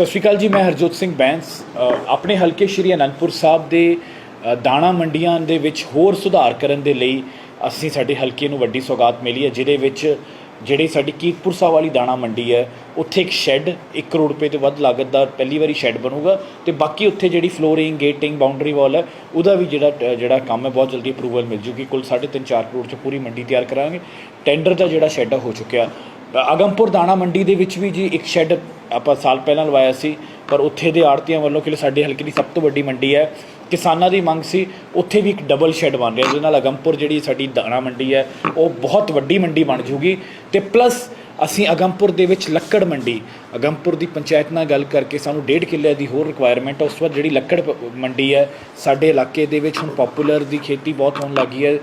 ਸਤਿ ਸ਼੍ਰੀ ਅਕਾਲ ਜੀ ਮੈਂ ਹਰਜੋਤ ਸਿੰਘ ਬੈਂਸ। ਆਪਣੇ ਹਲਕੇ ਸ਼੍ਰੀ ਅਨੰਦਪੁਰ ਸਾਹਿਬ ਦੇ ਦਾਣਾ ਮੰਡੀਆਂ ਦੇ ਵਿੱਚ ਹੋਰ ਸੁਧਾਰ ਕਰਨ ਦੇ ਲਈ ਅਸੀਂ ਸਾਡੇ ਹਲਕੇ ਨੂੰ ਵੱਡੀ ਸੌਗਾਤ ਮਿਲੀ ਹੈ ਜਿਹਦੇ ਵਿੱਚ ਜਿਹੜੀ ਸਾਡੀ ਕੀਰਤਪੁਰ ਸਾਹਿਬ ਵਾਲੀ ਦਾਣਾ ਮੰਡੀ ਹੈ ਉੱਥੇ ਇੱਕ ਸ਼ੈੱਡ 1 ਕਰੋੜ ਰੁਪਏ ਤੋਂ ਵੱਧ ਲਾਗਤ ਦਾ ਪਹਿਲੀ ਵਾਰੀ ਸ਼ੈੱਡ ਬਣੂਗਾ ਤੇ ਬਾਕੀ ਉੱਥੇ ਜਿਹੜੀ ਫਲੋਰਿੰਗ ਗੇਟਿੰਗ ਬਾਉਂਡਰੀ ਵਾਲ ਹੈ ਉਹਦਾ ਵੀ ਜਿਹੜਾ ਅ, ਜਿਹੜਾ ਕੰਮ ਹੈ ਬਹੁਤ ਜਲਦੀ ਅਪਰੂਵਲ ਮਿਲ ਜੂਗੀ। ਕੁੱਲ 3.5 4 ਕਰੋੜ ਚ ਪੂਰੀ ਮੰਡੀ ਤਿਆਰ ਕਰਾਂਗੇ। ਟੈਂਡਰ ਦਾ ਜਿਹੜਾ ਸ਼ੈੱਡ ਹੋ ਚੁੱਕਿਆ। ਅਗੰਪੁਰ ਦਾਣਾ ਮੰਡੀ ਦੇ ਵਿੱਚ ਵੀ ਜੀ ਇੱਕ ਸ਼ੈੱਡ ਆਪਾਂ ਸਾਲ ਪਹਿਲਾਂ ਲਵਾਇਆ ਸੀ, ਪਰ ਉੱਥੇ ਦੇ ਆੜਤੀਆਂ ਵੱਲੋਂ ਕਿ ਸਾਡੇ ਹਲਕੇ ਦੀ ਸਭ ਤੋਂ ਵੱਡੀ ਮੰਡੀ ਹੈ, ਕਿਸਾਨਾਂ ਦੀ ਮੰਗ ਸੀ ਉੱਥੇ ਵੀ ਇੱਕ ਡਬਲ ਸ਼ੈੱਡ ਬਣ ਰਿਹਾ, ਜਿਹਦੇ ਨਾਲ ਅਗੰਪੁਰ ਜਿਹੜੀ ਸਾਡੀ ਦਾਣਾ ਮੰਡੀ ਹੈ, ਉਹ ਬਹੁਤ ਵੱਡੀ ਮੰਡੀ ਬਣ ਜੂਗੀ ਤੇ ਪਲੱਸ ਅਸੀਂ ਅਗੰਪੁਰ ਦੇ ਵਿੱਚ ਲੱਕੜ ਮੰਡੀ, ਅਗੰਪੁਰ ਦੀ ਪੰਚਾਇਤ ਨਾਲ ਗੱਲ ਕਰਕੇ ਸਾਨੂੰ ਡੇਢ ਕਿੱਲੇ ਦੀ ਹੋਰ ਰਿਕੁਆਇਰਮੈਂਟ ਹੈ ਉਸ ਵਾਰ ਜਿਹੜੀ ਲੱਕੜ ਪ- ਮੰਡੀ ਹੈ, ਸਾਡੇ ਇਲਾਕੇ ਦੇ ਵਿੱਚ ਹੁਣ ਪਪੂਲਰ ਦੀ ਖੇਤੀ ਬਹੁਤ ਹੋਣ ਲੱਗੀ ਹੈ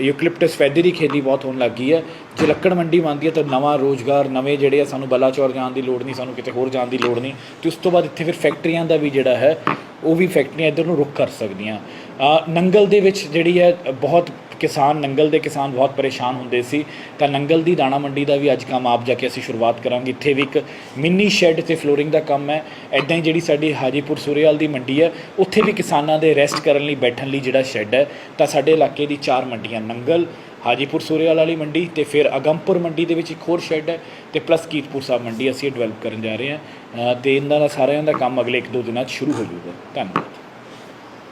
ਯੂਕਲਿਪਟਸ ਫੈਦੀ ਦੀ ਖੇਤੀ ਬਹੁਤ ਹੋਣ ਲੱਗੀ ਹੈ, ਜੇ ਲੱਕੜ ਮੰਡੀ ਬਣਦੀ ਹੈ ਤਾਂ ਨਵਾਂ ਰੋਜ਼ਗਾਰ, ਨਵੇਂ ਜਿਹੜੇ ਆ, ਸਾਨੂੰ ਬਲਾਚੌਰ ਜਾਣ ਦੀ ਲੋੜ ਨਹੀਂ, ਸਾਨੂੰ ਕਿਤੇ ਹੋਰ ਜਾਣ ਦੀ ਲੋੜ ਨਹੀਂ, ਤੇ ਉਸ ਤੋਂ ਬਾਅਦ ਇੱਥੇ ਫਿਰ ਫੈਕਟਰੀਆਂ ਦਾ ਵੀ ਜਿਹੜਾ ਹੈ ਉਹ ਵੀ ਫੈਕਟਰੀਆਂ ਇੱਧਰ ਨੂੰ ਰੁਕ ਕਰ ਸਕਦੀਆਂ। ਨੰਗਲ ਦੇ ਵਿੱਚ ਜਿਹੜੀ ਹੈ, ਬਹੁਤ ਕਿਸਾਨ, ਨੰਗਲ ਦੇ ਕਿਸਾਨ ਬਹੁਤ ਪਰੇਸ਼ਾਨ ਹੁੰਦੇ ਸੀ। ਤਾਂ ਨੰਗਲ ਦੀ ਦਾਣਾ ਮੰਡੀ ਦਾ ਵੀ ਅੱਜ ਕੰਮ ਆਪ ਜਾ ਕੇ ਅਸੀਂ ਸ਼ੁਰੂਆਤ ਕਰਾਂਗੇ। ਇੱਥੇ ਵੀ ਇੱਕ ਮਿੰਨੀ ਸ਼ੈੱਡ ਤੇ ਫਲੋਰਿੰਗ ਦਾ ਕੰਮ ਹੈ। ਐਦਾਂ ਹੀ ਜਿਹੜੀ ਸਾਡੀ ਹਾਜੀਪੁਰ ਸੂਰੇਵਾਲ ਦੀ ਮੰਡੀ ਹੈ, ਉੱਥੇ ਵੀ ਕਿਸਾਨਾਂ ਦੇ ਰੈਸਟ ਕਰਨ ਲਈ, ਬੈਠਣ ਲਈ ਜਿਹੜਾ ਸ਼ੈੱਡ ਹੈ, ਤਾਂ ਸਾਡੇ ਇਲਾਕੇ ਦੀ ਚਾਰ ਮੰਡੀਆਂ, ਨੰਗਲ ਹਾਜੀਪੁਰ ਸੂਰੇਵਾਲ ਵਾਲੀ ਮੰਡੀ ਤੇ ਫਿਰ ਅਗੰਪੁਰ ਮੰਡੀ ਦੇ ਵਿੱਚ ਇੱਕ ਹੋਰ ਸ਼ੈੱਡ ਹੈ ਤੇ ਪਲੱਸ ਕੀਰਤਪੁਰ ਸਾਹਿਬ ਮੰਡੀ ਅਸੀਂ ਡਿਵੈਲਪ ਕਰਨ ਜਾ ਰਹੇ ਹਾਂ। ਅ, ਤੇ ਇਹਨਾਂ ਦਾ ਸਾਰਿਆਂ ਦਾ ਕੰਮ ਅਗਲੇ 1-2 ਦਿਨਾਂ 'ਚ ਸ਼ੁਰੂ ਹੋ ਜਾਊਗਾ। ਧੰਨਵਾਦ।